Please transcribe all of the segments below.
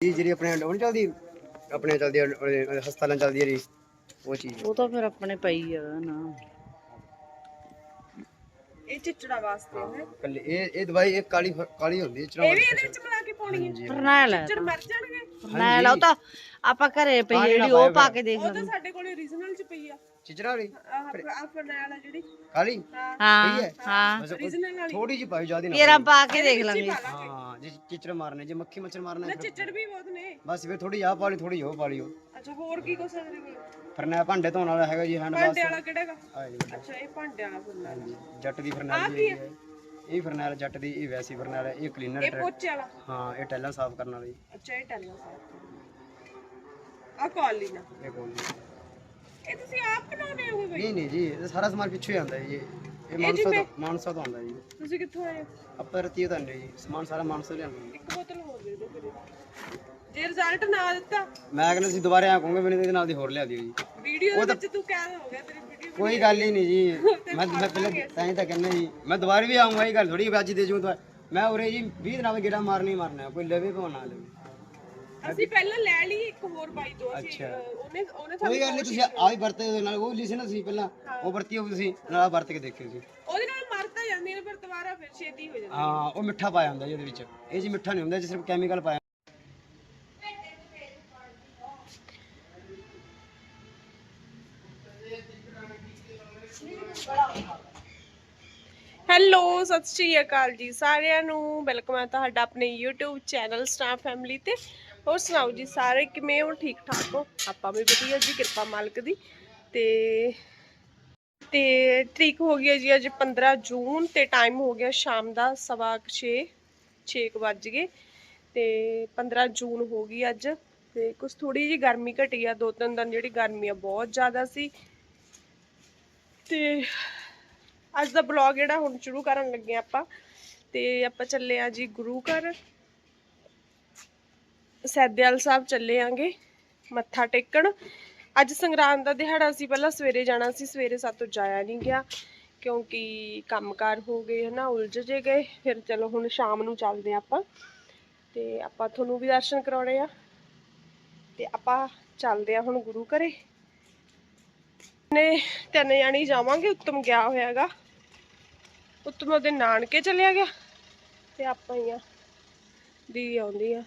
ਇਹ ਜਿਹੜੀ ਆਪਣੇ ਉਹ ਨੀ ਚੱਲਦੀ ਆਪਣੇ ਚੱਲਦੀ ਆ, ਹਸਪਤਾਲਾਂ ਚੱਲਦੀ ਆ ਜੀ ਉਹ ਚੀਜ਼ ਉਹ ਤਾਂ ਫਿਰ ਆਪਣੇ ਪਈ ਆ ਨਾ। ਇਹ ਚਿਚੜਾ ਵਾਸਤੇ ਹੈ ਕੱਲੇ ਇਹ ਇਹ ਦਵਾਈ ਇਹ ਕਾਲੀ ਕਾਲੀ ਹੁੰਦੀ ਹੈ ਇਹ ਵੀ ਇਹਦੇ ਵਿੱਚ ਮਿਲਾ ਕੇ ਪਾਉਣੀ ਹੈ ਫਰਨੈਲ। ਹੈ ਚਿਚੜ ਮਰ ਜਾਣਗੇ। ਫਰਨੈਲ ਆ ਉਹ ਤਾਂ ਆਪਾਂ ਘਰੇ ਪਈ ਆ ਜਿਹੜੀ ਉਹ ਪਾ ਕੇ ਦੇਖ ਉਹ ਤਾਂ ਸਾਡੇ ਕੋਲੇ origignal ਚ ਪਈ ਆ। ਚਿਚੜਾ ਵਾਲੀ? ਆਹ ਆ ਫਰਨੈਲ ਆ ਜਿਹੜੀ। ਕਾਲੀ? ਹਾਂ। ਹੈ? ਹਾਂ? origignal ਵਾਲੀ। ਥੋੜੀ ਜਿਹੀ ਪਾਈ ਜ਼ਿਆਦਾ ਨਾ ਕੇਰਾ ਪਾ ਕੇ ਦੇਖ ਲਾਂਗੇ। ਹਾਂ ਜੇ ਚਿਚੜ ਮਾਰਨੇ ਜੇ ਮੱਖੀ ਮੱਛਰ ਮਾਰਨਾ ਹੈ ਫਿਰ- ਚਿਚੜ ਵੀ ਬਹੁਤ ਨੇ। ਬਸ ਫਿਰ ਥੋੜੀ ਆਹ ਪਾਲੀ ਥੋੜੀ ਉਹ ਪਾਲੀ ਉਹ। ਅੱਛਾ ਹੋਰ ਕੀ ਕੁਛ ਹੈ ਤੇਰੇ ਕੋਲ? ਫਰਨੈਲ ਭਾਂਡੇ ਧੋਣ ਵਾਲਾ ਹੈਗਾ ਜੀ ਹੈਂਡ ਵਾਸ਼ ਭਾਂਡੇ ਵਾਲਾ ਕਿਹੜਾ ਹੈਗਾ? ਆ ਜੀ ਅੱਛਾ ਇਹ ਭਾਂਡੇ ਵਾਲਾ ਫਰਨੈਲ ਜੱਟ ਦੀ ਫਰਨੈਲ ਜੀ ਹੈਗੀ। ਹੈ ਇਹ ਫਰਨੈਲ ਜੱਟ ਦੀ ਇਹ ਵੈਸੀ ਫਰਨੈਲ ਹੈ ਇਹ ਕਲੀਨਰ ਇਹ ਪੋਚੇ ਵਾਲਾ? ਹਾਂ ਇਹ ਟੈਲਾਂ ਸਾਫ਼ ਕਰਨ ਵਾਲੀ। ਅੱਛਾ ਇਹ ਟੈਲਾਂ ਆ ਕਾਲੀਨਾ ਇਹ ਕੋਲ ਇਹ ਤੁਸੀਂ ਆਪ ਬਣਾਉਂਦੇ ਹੋ ਬਈ ਨਹੀਂ ਨਹੀਂ ਜੀ ਇਹ ਸਾਰਾ ਸਮਾਨ ਪਿੱਛੇ ਹੀ ਆਉਂਦਾ ਜੀ। ਇਹ ਮਾਨਸਾ ਤੋਂ ਮਾਨਸਾ ਤੋਂ ਆਉਂਦਾ ਜੀ। ਤੁਸੀਂ ਕਿੱਥੋਂ ਆਏ? ਆਪਾਂ ਤਾਂ ਜੀ। ਸਮਾਨ ਸਾਰਾ ਮਾਨਸਾ ਤੋਂ ਲਿਆਉਂਦੇ ਇੱਕ ਬੋਤਲ ਹੋਰ ਦੇ ਦਿਓ ਫਿਰ। ਜੇ ਰਿਜ਼ਲਟ ਨਾ ਦਿੱਤਾ। ਮੈਂ ਕਹਿੰਦਾ ਸੀ ਦੁਬਾਰਾ ਆ ਕਹੂੰਗਾ ਮੈਨੂੰ ਇਹਦੇ ਨਾਲ ਦੀ ਹੋਰ ਲਿਆ ਦਿਓ ਜੀ। ਵੀਡੀਓ ਦੇ ਵਿੱਚ ਤੂੰ ਕਹਿ ਹੋ ਗਿਆ ਤੇਰੀ ਵੀਡੀਓ ਕੋਈ ਗੱਲ ਹੀ ਨਹੀਂ ਜੀ। ਮੈਂ ਮੈਂ ਪਹਿਲਾਂ ਤਾਂ ਹੀ ਤਾਂ ਕਹਿੰਦਾ ਜੀ। ਮੈਂ ਦੁਬਾਰਾ ਵੀ ਆਉਂਗਾ ਇਹ ਗੱਲ ਥੋੜੀ ਅੱਜ ਦੇ ਜੂ ਤਾਂ ਮੈਂ ਉਰੇ ਜੀ 20 ਦਿਨਾਂ ਵਿੱਚ ਗੇੜਾ ਮਾਰਨੀ ਮਾਰਨਾ ਕੋਈ ਲਵੇ ਭਾਵੇਂ ਨਾ ਲਵੇ। ਅਸੀਂ ਪਹਿਲਾਂ ਲੈ ਲਈ ਇੱਕ ਹੋਰ ਬਾਈ ਤੋਂ ਅਸੀਂ ਉਹਨੇ ਉਹਨੇ ਕੋਈ ਗੱਲ ਨਹੀਂ ਤੁਸੀਂ ਆ ਵੀ ਵਰਤੇ ਉਹਦੇ ਨਾਲ ਉਹ ਲਿਸੇ ਨਾ ਸੀ ਪਹਿਲਾਂ ਉਹ ਵਰਤੀ ਹੋਈ ਤੁਸੀਂ ਨਾਲ ਵਰਤ ਕੇ ਦੇਖਿਓ ਸੀ ਉਹਦੇ ਨਾਲ ਮਰ ਤਾਂ ਜਾਂਦੀਆਂ ਨੇ ਪਰ ਦੁਬਾਰਾ ਫਿਰ ਛੇਤੀ ਹੋ ਜਾਂਦੀ ਹਾਂ ਉਹ ਮਿੱਠਾ ਪਾਇਆ ਹੁੰਦਾ ਜੀ ਉਹਦੇ ਵਿੱਚ। ਇਹ ਜੀ ਮਿੱਠਾ ਨਹੀਂ ਹੁੰਦਾ ਜੀ ਸਿਰਫ ਕੈਮੀਕਲ ਪਾਇਆ ਸਤਿ ਸ਼੍ਰੀ ਅਕਾਲ ਜੀ ਸਾਰਿਆਂ ਨੂੰ। ਵੈਲਕਮ ਹੈ ਤੁਹਾਡਾ ਆਪਣੇ YouTube ਚੈਨਲ ਸਟਾਰ ਫੈਮਿਲੀ ਤੇ। ਹੋਰ ਸੁਣਾਓ ਜੀ, ਸਾਰੇ ਕਿਵੇਂ ਹੋ? ਠੀਕ ਠਾਕ ਹੋ? ਆਪਾਂ ਵੀ ਵਧੀਆ ਜੀ, ਕਿਰਪਾ ਮਾਲਕ ਦੀ। ਤੇ ਤੇ ਤਰੀਕ ਹੋ ਗਈ ਹੈ ਜੀ ਅੱਜ 15 ਜੂਨ ਤੇ ਟਾਈਮ ਹੋ ਗਿਆ ਸ਼ਾਮ ਦਾ ਸਵਾ 6 6 ਵੱਜ ਗਏ। ਤੇ 15 ਜੂਨ ਹੋ ਗਈ ਅੱਜ। ਤੇ ਕੁਝ ਥੋੜੀ ਜੀ ਗਰਮੀ ਘਟੀ ਆ, ਦੋ ਤਿੰਨ ਦਿਨ ਜਿਹੜੀ ਗਰਮੀ ਆ ਬਹੁਤ ਜ਼ਿਆਦਾ ਸੀ। ਤੇ ਅੱਜ ਦਾ ਬਲੌਗ ਜਿਹੜਾ ਹੁਣ ਸ਼ੁਰੂ ਕਰਨ ਲੱਗੇ ਆਪਾਂ। ਤੇ ਆਪਾਂ ਚੱਲੇ ਆ ਜੀ ਗੁਰੂ ਘਰ। ਸੈਦਿਆਲ ਸਾਹਿਬ ਚੱਲੇ ਆਂਗੇ ਮੱਥਾ ਟੇਕਣ। ਅੱਜ ਸੰਗਰਾਂਦ ਦਾ ਦਿਹਾੜਾ ਸੀ, ਪਹਿਲਾਂ ਸਵੇਰੇ ਜਾਣਾ ਸੀ, ਸਵੇਰੇ ਸਾਤੋਂ ਜਾਇਆ ਨਹੀਂ ਗਿਆ। ਕਿਉਂਕਿ ਕੰਮਕਾਰ ਹੋ ਗਏ, ਹਨਾ, ਉਲਝ ਜੇ ਗਏ। ਫਿਰ ਚਲੋ ਹੁਣ ਸ਼ਾਮ ਨੂੰ ਚੱਲਦੇ ਹਾਂ ਆਪਾਂ। ਤੇ ਆਪਾਂ ਤੁਹਾਨੂੰ ਵੀ ਦਰਸ਼ਨ ਕਰਾਉਣੇ ਆ। ਤੇ ਆਪਾਂ ਚੱਲਦੇ ਆ ਹੁਣ ਗੁਰੂ ਘਰੇ। ਨੇ ਤਿੰਨ ਜਾਣੀ ਜਾਵਾਂਗੇ, ਉੱਤਮ ਗਿਆ ਹੋਇਆਗਾ। ਉੱਤਮ ਉਹਦੇ ਨਾਨਕੇ ਚਲਿਆ ਗਿਆ ਤੇ ਆਪਾਂ ਹੀ ਆ ਦੀ ਆਉਂਦੀ ਆ।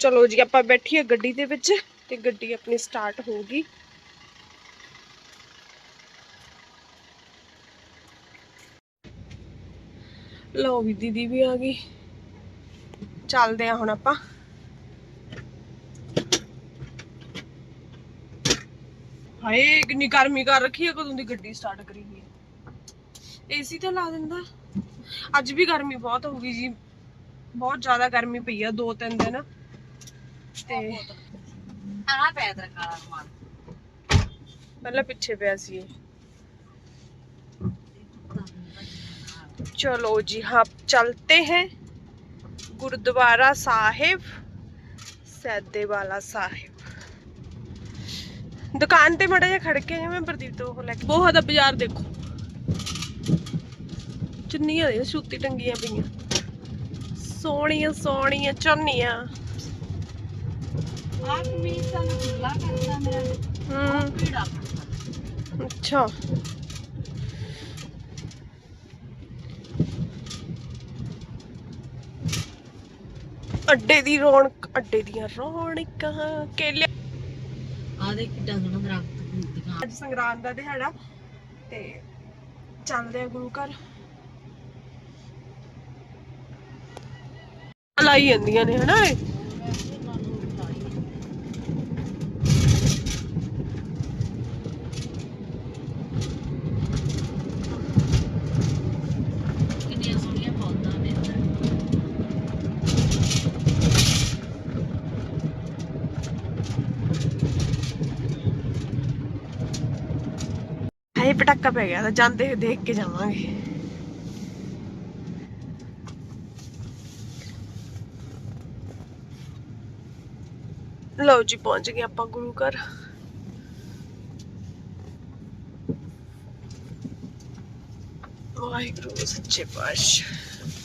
ਚਲੋ ਜੀ, ਆਪਾਂ ਬੈਠੀਏ ਗੱਡੀ ਦੇ ਵਿੱਚ ਤੇ ਗੱਡੀ ਆਪਣੀ ਸਟਾਰਟ ਹੋ ਗਈ ਲਓ ਵੀ ਦੀਦੀ ਵੀ ਆ ਗਈ। ਚੱਲਦੇ ਆ ਹੁਣ ਆਪਾਂ। ਹਾਏ ਕਿੰਨੀ ਗਰਮੀ ਕਰ ਰੱਖੀ ਹੈ ਕਦੋਂ ਦੀ ਗੱਡੀ ਸਟਾਰਟ ਕਰੀ ਹੋਈ ਹੈ ਏਸੀ ਤਾਂ ਲਾ ਦਿੰਦਾ ਅੱਜ ਵੀ ਗਰਮੀ ਬਹੁਤ ਹੋ ਗਈ ਜੀ ਬਹੁਤ ਜ਼ਿਆਦਾ ਗਰਮੀ ਪਈ ਆ ਦੋ ਤਿੰਨ ਦਿਨ ਤੇ ਆ ਪੈ ਤੇਰਾ ਕਾਲਾ ਰੁਮਾਲ ਪਹਿਲਾਂ ਪਿੱਛੇ ਪਿਆ ਸੀ ਇਹ। चलो जी हाँ चलते हैं गुरुद्वारा साहिब सैदे वाला साहिब ਦੁਕਾਨ ਤੇ ਮੜਾ ਜਿਹਾ ਖੜ ਕੇ ਆਇਆ ਮੈਂ ਪ੍ਰਦੀਪ ਤੋਂ ਉਹ ਲੈ ਕੇ। ਬਹੁਤ ਦਾ ਬਾਜ਼ਾਰ ਦੇਖੋ। ਚੁੰਨੀਆਂ ਦੇ ਸੂਤੀ ਟੰਗੀਆਂ ਪਈਆਂ। ਸੋਹਣੀਆਂ ਸੋਹਣੀਆਂ ਚੁੰਨੀਆਂ। ਆ ਕਮੀਜ਼ ਤਾਂ ਖੁੱਲਾ ਕਰਦਾ ਮੇਰਾ ਹੂੰ। ਪੀੜਾ ਅੱਛਾ। ਅੱਡੇ ਦੀ ਰੌਣਕ ਅੱਡੇ ਦੀਆਂ ਰੌਣਕਾਂ ਕੇਲੇ ਆ ਦੇ ਕਿੱਡਾ ਸੋਹਣਾ ਦਰਖਤ ਦੁਕਾਨ ਅੱਜ ਸੰਗਰਾਂਦ ਦਾ ਦਿਹਾੜਾ ਤੇ ਚੱਲਦੇ ਆ ਗੁਰੂ ਘਰ। ਲਾਈ ਜਾਂਦੀਆਂ ਨੇ ਹਨਾ ਇਹ ਕਿੰਨੀਆਂ ਸੋਹਣੀਆਂ ਪੌਦਾਂ ਨੇ ਇੱਧਰ। ਹਾਏ ਪਟਾਕਾ ਪੈ ਗਿਆ ਤਾਂ ਜਾਂਦੇ ਹੋਏ ਦੇਖ ਕੇ ਜਾਵਾਂਗੇ ਲਓ ਜੀ ਪਹੁੰਚ ਗਏ ਆਪਾਂ ਗੁਰੂ ਘਰ ਵਾਹਿਗੁਰੂ ਸੱਚੇ ਪਾਤਸ਼ਾਹ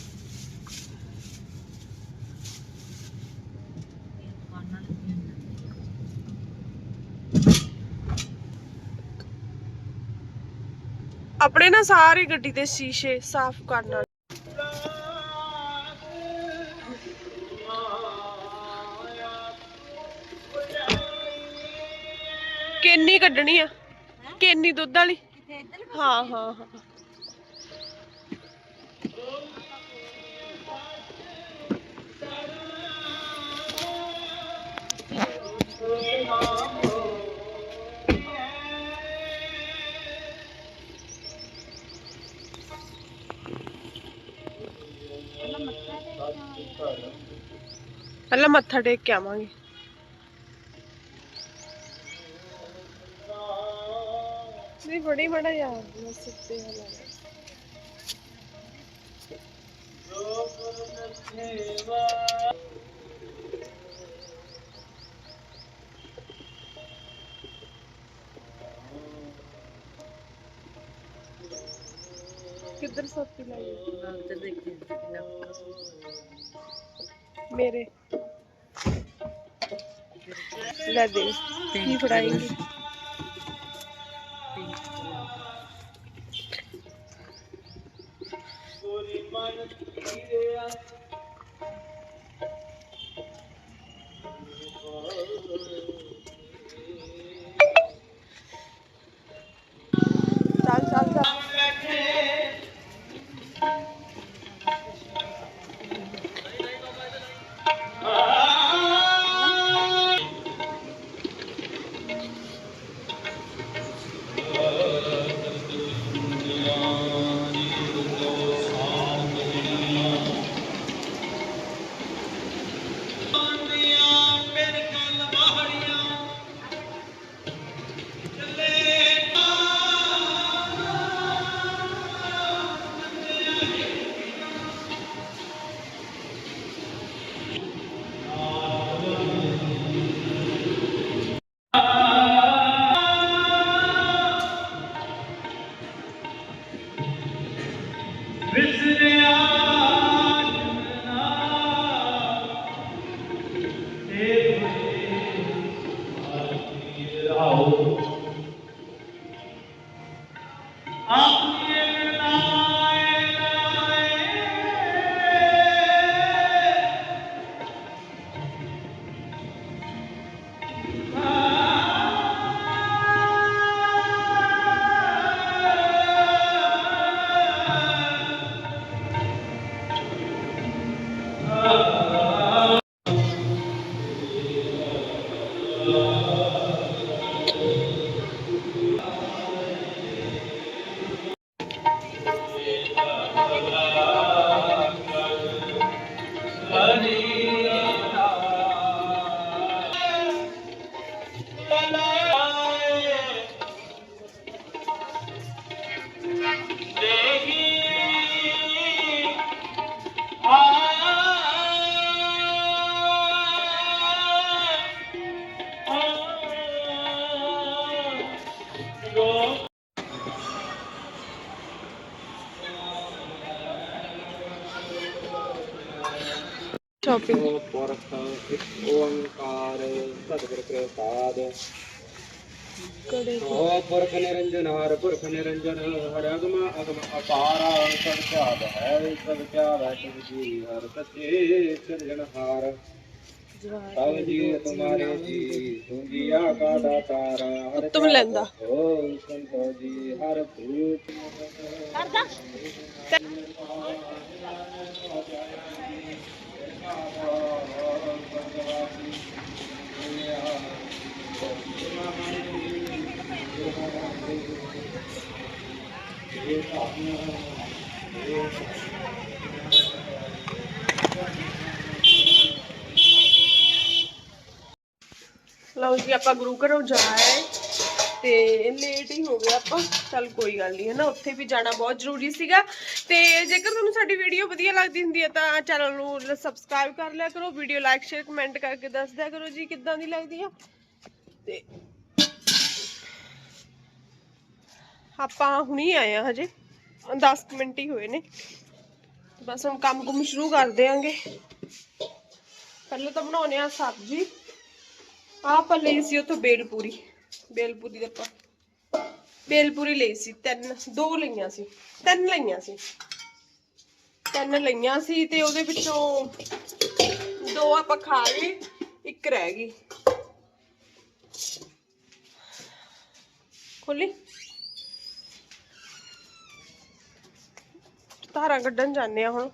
ਆਪਣੇ ਨਾ ਸਾਰੇ ਗੱਡੀ ਦੇ ਸ਼ੀਸ਼ੇ ਸਾਫ਼ ਕਰਨਾ ਕਿੰਨੀ ਕੱਢਣੀ ਆ? ਕਿੰਨੀ ਦੁੱਧ ਵਾਲੀ? ਹਾਂ ਹਾਂ। ਹਾਂ। ਪਹਿਲਾਂ ਮੱਥਾ ਟੇਕ ਕੇ ਆਵਾਂਗੇ। ਨਹੀਂ ਬੜੀ ਬੜਾ ਯਾਰ ਮੈਂ ਸਿੱਤੇ ਹਾਂ ਕਿੱਧਰ ਸੋਤੀ ਲਾਈ ਹੈ? ਮੇਰੇ। ਲੈ ਦੇ ਕੀ ਫੜਾਏਂਗੇ? Santa Claus. ਸ਼ਾਪਿੰਗ ਪੁਰਖ ਇੱਕ ਓੰਕਾਰ ਸਤਿਗੁਰ ਪ੍ਰਸਾਦ ਕੜੇ ਓ ਪੁਰਖ ਨਿਰੰਜਨ ਹਰ ਪੁਰਖ ਨਿਰੰਜਨ ਹਰ ਅਗਮ ਅਗਮ ਅਪਾਰਾ ਸਭ ਧਿਆਨ ਹੈ ਸਭ ਧਿਆਨ ਹੈ ਤੁਮ ਜੀ ਹਰ ਸੱਚੇ ਸਭ ਜੀ ਤੁਮਾਰੇ ਜੀ ਤੁੰਗੀਆ ਕਾ ਦਾਤਾਰਾ ਹਰ ਉੱਤਮ ਲੈਂਦਾ। ਓ ਸੰਤੋ ਜੀ ਹਰ ਭੂਤ ਲਓ ਜੀ, ਆਪਾਂ ਗੁਰੂ ਘਰੋਂ ਜਾ ਆਏ ਤੇ ਲੇਟ ਹੀ ਹੋ ਗਿਆ ਆਪਾਂ। ਚੱਲ ਕੋਈ ਗੱਲ ਨਹੀਂ ਹੈ ਨਾ ਉੱਥੇ ਵੀ ਜਾਣਾ ਬਹੁਤ ਜ਼ਰੂਰੀ ਸੀਗਾ। ਤੇ ਜੇਕਰ ਤੁਹਾਨੂੰ ਸਾਡੀ ਵੀਡੀਓ ਵਧੀਆ ਲੱਗਦੀ ਹੁੰਦੀ ਹੈ ਤਾਂ ਚੈਨਲ ਨੂੰ ਸਬਸਕ੍ਰਾਈਬ ਕਰ ਲਿਆ ਕਰੋ ਵੀਡੀਓ ਲਾਈਕ ਸ਼ੇਅਰ ਕਮੈਂਟ ਕਰਕੇ ਦੱਸ ਦਿਆ ਕਰੋ ਜੀ ਕਿੱਦਾਂ ਦੀ ਲੱਗਦੀ ਆ। ਤੇ ਆਪਾਂ ਹੁਣੀ ਆਏ ਆ ਹਜੇ 10 ਮਿੰਟ ਹੀ ਹੋਏ ਨੇ। ਬਸ ਹੁਣ ਕੰਮ ਕੁਮ ਸ਼ੁਰੂ ਕਰ ਦੇਾਂਗੇ ਪਹਿਲਾਂ ਤਾਂ ਬਣਾਉਣੇ ਆ ਸਬਜ਼ੀ। ਆਹ ਆਪਾਂ ਲਈ ਸੀ ਉੱਥੋਂ ਬੇਲਪੂਰੀ ਬੇਲਪੂਰੀ ਦਾ ਬੇਲਪੂਰੀ ਲਈ ਸੀ, ਤਿੰਨ, ਦੋ ਲਈਆਂ ਸੀ, ਤਿੰਨ ਲਈਆਂ ਸੀ। ਤਿੰਨ ਲਈਆਂ ਸੀ ਤੇ ਉਹਦੇ ਵਿੱਚੋਂ ਦੋ ਆਪਾਂ ਖਾ ਲਏ, ਇੱਕ ਰਹਿ ਗਈ। ਖੋਲੀ। ਧਾਰਾਂ ਕੱਢਣ ਜਾਂਦੇ ਆ ਹੁਣ।